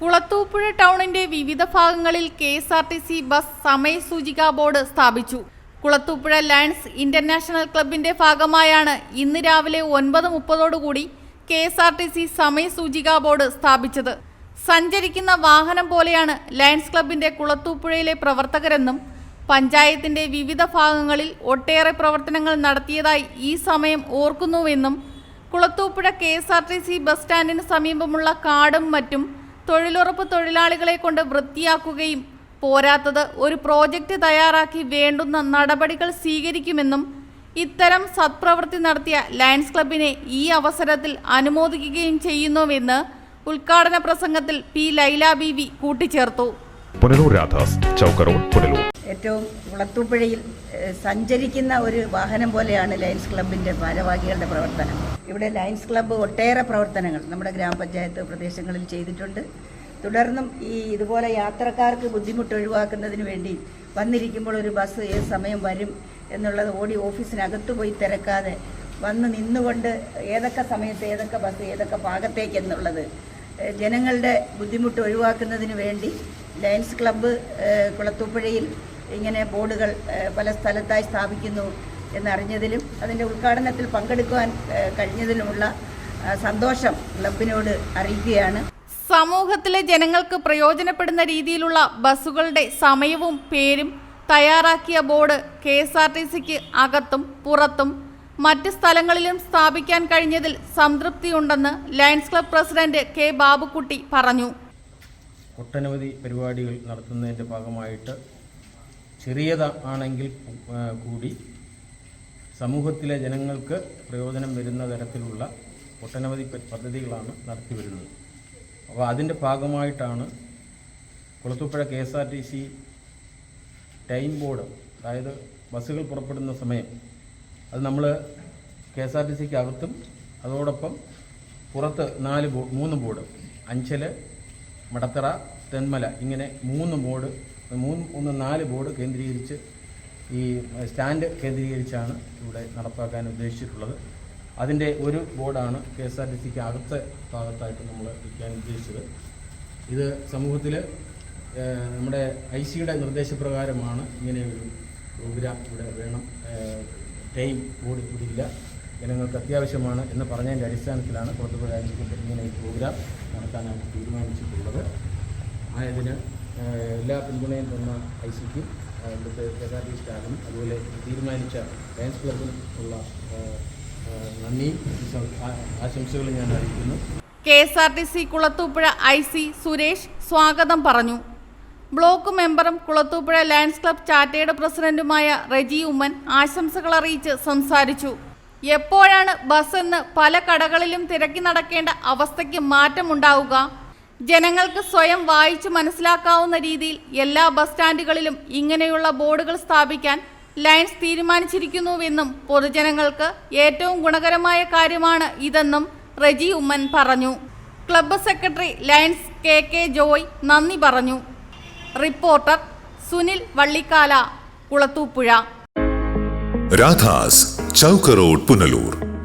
കുളത്തൂപ്പുഴ ടൗണിന്റെ വിവിധ ഭാഗങ്ങളിൽ K S R T C bus സമയസൂചികാ board സ്ഥാപിച്ചു. കുളത്തൂപ്പുഴ ലയൺസ് ഇന്റർനാഷണൽ ക്ലബിന്റെ ഭാഗമായാണ് ഇന്ന് രാവിലെ ഒൻപത് മുപ്പതോടുകൂടി K S R T C സമയസൂചികാ board സ്ഥാപിച്ചത്. സഞ്ചരിക്കുന്ന വാഹനം പോലെയാണ് ലയൺസ് ക്ലബിന്റെ കുളത്തൂപ്പുഴയിലെ പ്രവർത്തകരെന്നും പഞ്ചായത്തിന്റെ വിവിധ ഭാഗങ്ങളിൽ ഒട്ടേറെ പ്രവർത്തനങ്ങൾ നടത്തിയതായി ഈ സമയം ഓർക്കുന്നുവെന്നും Kulathupuzha K S R T C bus സ്റ്റാൻഡിന് സമീപമുള്ള കാടും മറ്റും തൊഴിലുറപ്പ് തൊഴിലാളികളെ കൊണ്ട് വൃത്തിയാക്കുകയും പോരാത്തത് ഒരു പ്രോജക്റ്റ് തയ്യാറാക്കി വേണ്ടുന്ന നടപടികൾ സ്വീകരിക്കുമെന്നും ഇത്തരം സത്പ്രവൃത്തി നടത്തിയ ലയൺസ് ക്ലബിനെ ഈ അവസരത്തിൽ അനുമോദിക്കുകയും ചെയ്യുന്നുവെന്ന് ഉദ്ഘാടന പ്രസംഗത്തിൽ പി ലൈല വി കൂട്ടിച്ചേർത്തു. പുനലൂർ രാധാസ് ചൗക്കറോ പുനലൂർ. ഏറ്റവും കുളത്തൂപ്പുഴയിൽ സഞ്ചരിക്കുന്ന ഒരു വാഹനം പോലെയാണ് ലയൺസ് ക്ലബിന്റെ ഭാരവാഹികളുടെ പ്രവർത്തനം. ഇവിടെ ലയൺസ് ക്ലബ്ബ് ഒട്ടേറെ പ്രവർത്തനങ്ങൾ നമ്മുടെ ഗ്രാമപഞ്ചായത്ത് പ്രദേശങ്ങളിൽ ചെയ്തിട്ടുണ്ട്. തുടർന്നും ഈ ഇതുപോലെ യാത്രക്കാർക്ക് ബുദ്ധിമുട്ട് ഒഴിവാക്കുന്നതിന് വേണ്ടി വന്നിരിക്കുമ്പോൾ ഒരു ബസ് ഏത് സമയം വരും എന്നുള്ളത് ഓടി ഓഫീസിനകത്ത് പോയി തിരക്കാതെ വന്ന് നിന്നുകൊണ്ട് ഏതൊക്കെ സമയത്ത് ഏതൊക്കെ ബസ് ഏതൊക്കെ ഭാഗത്തേക്ക് എന്നുള്ളത് ജനങ്ങളുടെ ബുദ്ധിമുട്ട് ഒഴിവാക്കുന്നതിന് വേണ്ടി ലയൺസ് ക്ലബ്ബ് കുളത്തൂപ്പുഴയിൽ ഇങ്ങനെ ബോർഡുകൾ പല സ്ഥലത്തായി സ്ഥാപിക്കുന്നു എന്നറിഞ്ഞതിലും അതിന്റെ ഉദ്ഘാടനത്തിൽ പങ്കെടുക്കുവാൻ കഴിഞ്ഞതിലുമുള്ള സന്തോഷം ക്ലബിനോട് അറിയിക്കുകയാണ്. സമൂഹത്തിലെ ജനങ്ങൾക്ക് പ്രയോജനപ്പെടുന്ന രീതിയിലുള്ള ബസ്സുകളുടെ സമയവും പേരും തയ്യാറാക്കിയ board K S R T സിക്ക് അകത്തും പുറത്തും മറ്റ് സ്ഥലങ്ങളിലും സ്ഥാപിക്കാൻ കഴിഞ്ഞതിൽ സംതൃപ്തിയുണ്ടെന്ന് Lions club president K Babukutty പറഞ്ഞു. ഒട്ടനവധി പരിപാടികൾ നടത്തുന്നതിന്റെ ഭാഗമായിട്ട് ചെറിയത ആണെങ്കിൽ ആ, കൂടി. സമൂഹത്തിലെ ജനങ്ങൾക്ക് പ്രയോജനം വരുന്ന തരത്തിലുള്ള ഒട്ടനവധി പദ്ധതികളാണ് നടത്തി വരുന്നത്. അപ്പോൾ അതിന്റെ ഭാഗമായിട്ടാണ് Kulathupuzha K S R T C time board അതായത് ബസ്സുകൾ പുറപ്പെടുന്ന സമയം അത് നമ്മൾ കെ എസ് ആർ ടി സിക്ക് അകത്തും അതോടൊപ്പം പുറത്ത് നാല് ബോ മൂന്ന് ബോർഡ് അഞ്ചൽ മടത്തറ തെന്മല ഇങ്ങനെ മൂന്ന് ബോർഡ് മൂന്ന് ഒന്ന് നാല് ബോർഡ് കേന്ദ്രീകരിച്ച് ഈ സ്റ്റാൻഡ് കേന്ദ്രീകരിച്ചാണ് ഇവിടെ നടപ്പാക്കാൻ ഉദ്ദേശിച്ചിട്ടുള്ളത്. അതിന്റെ ഒരു ബോർഡാണ് കെ എസ് ആർ ടി സിക്ക് അകത്ത ഭാഗത്തായിട്ട് നമ്മൾ വയ്ക്കാൻ ഉദ്ദേശിച്ചത്. ഇത് സമൂഹത്തിൽ നമ്മുടെ ഐ സിയുടെ നിർദ്ദേശപ്രകാരമാണ് ഇങ്ങനെ ഒരു പ്രോഗ്രാം ഇവിടെ വേണം ടൈം ബോർഡ് ഇവിടെ ഇല്ല. ജനങ്ങൾക്ക് അത്യാവശ്യമാണ് എന്ന് പറഞ്ഞതിന്റെ അടിസ്ഥാനത്തിലാണ് കോട്ടപ്പുഴ ഇങ്ങനെ ഈ പ്രോഗ്രാം നടത്താനായിട്ട് തീരുമാനിച്ചിട്ടുള്ളത്. ആയതിന് എല്ലാ പിന്തുണയും തന്ന ഐ സിക്കും ഇവിടുത്തെ കെ ആർ ടി സ്റ്റാഫിനും അതുപോലെ തീരുമാനിച്ച ഡാൻസ് ക്ലബിനും ഉള്ള നന്ദിയും ആശംസകളും ഞാൻ അറിയിക്കുന്നു. K S R T C Kulathupuzha I C Suresh സ്വാഗതം പറഞ്ഞു. ബ്ലോക്ക് മെമ്പറും കുളത്തൂപ്പുഴ ലയൺസ് ക്ലബ് ചാറ്റയുടെ പ്രസിഡന്റുമായ റെജി ഉമ്മൻ ആശംസകൾ അറിയിച്ച് സംസാരിച്ചു. എപ്പോഴാണ് ബസ് എന്ന് പല കടകളിലും തിരക്കി നടക്കേണ്ട അവസ്ഥയ്ക്ക് മാറ്റമുണ്ടാവുക? ജനങ്ങൾക്ക് സ്വയം വായിച്ചു മനസ്സിലാക്കാവുന്ന രീതിയിൽ എല്ലാ ബസ് സ്റ്റാൻഡുകളിലും ഇങ്ങനെയുള്ള ബോർഡുകൾ സ്ഥാപിക്കാൻ ലയൻസ് തീരുമാനിച്ചിരിക്കുന്നുവെന്നും പൊതുജനങ്ങൾക്ക് ഏറ്റവും ഗുണകരമായ കാര്യമാണ് ഇതെന്നും റെജി ഉമ്മൻ പറഞ്ഞു. Club secretary Lions K K Joy നന്ദി പറഞ്ഞു. റിപ്പോർട്ടർ സുനിൽ വള്ളിക്കാല കുളത്തൂപ്പുഴ. രാധാസ് ചൗക്കറോഡ് പുനലൂർ.